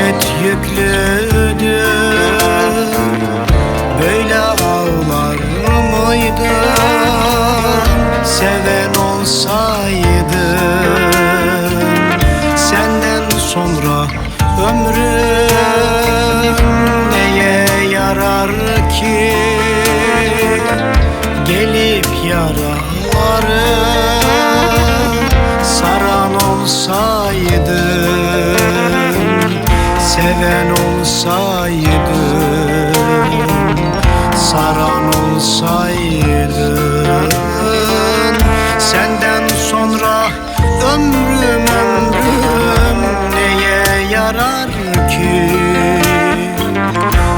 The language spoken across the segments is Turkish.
minnet yüklüdü Böyle ağlar mıydın seven olsaydın Senden sonra ömrüm neye yarar ki? Gelip yaralarım Seven olsaydın Saran olsaydın. Senden sonra ömrüm ömrüm Neye yarar ki?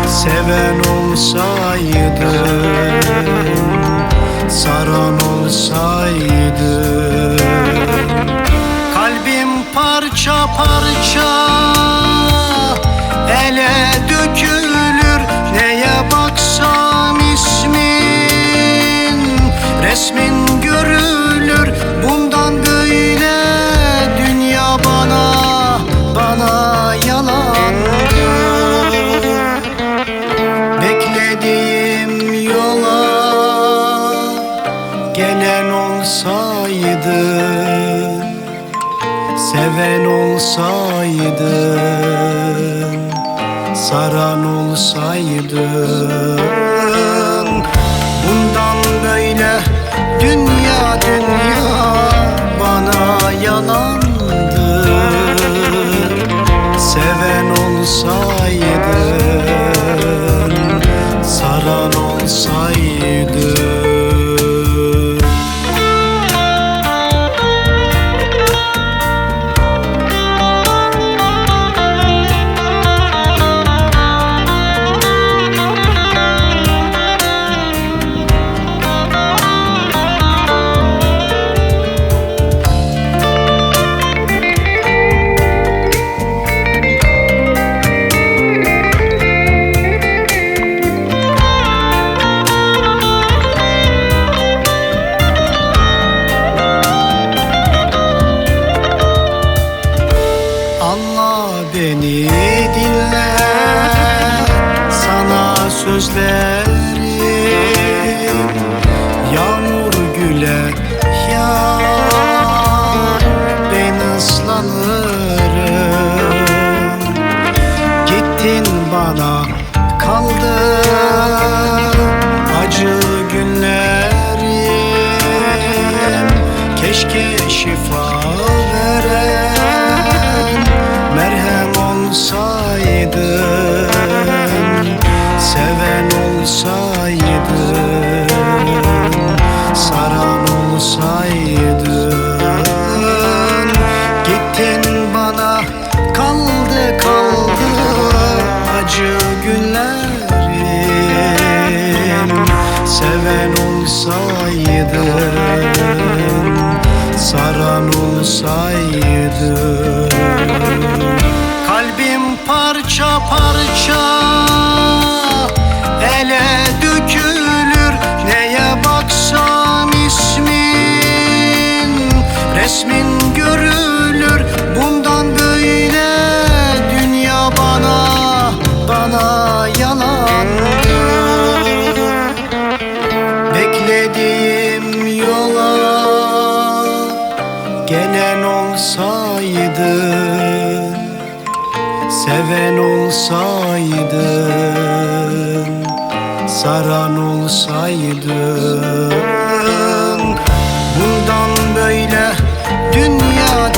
Seven olsaydın gelen olsaydın Seven olsaydın Saran olsaydın Bundan böyle dünya dünya bana yalandı. Seven olsaydın Saran olsaydın sözlerim Yağmur güle yağar Ben ıslanırım. Gittin bana kaldı acı günlerim. Keşke şifa olsaydın Saran olsaydın Gittin bana kaldı kaldı acı günlerim. Seven olsaydın gelen olsaydın Seven olsaydın Saran olsaydın Bundan böyle dünya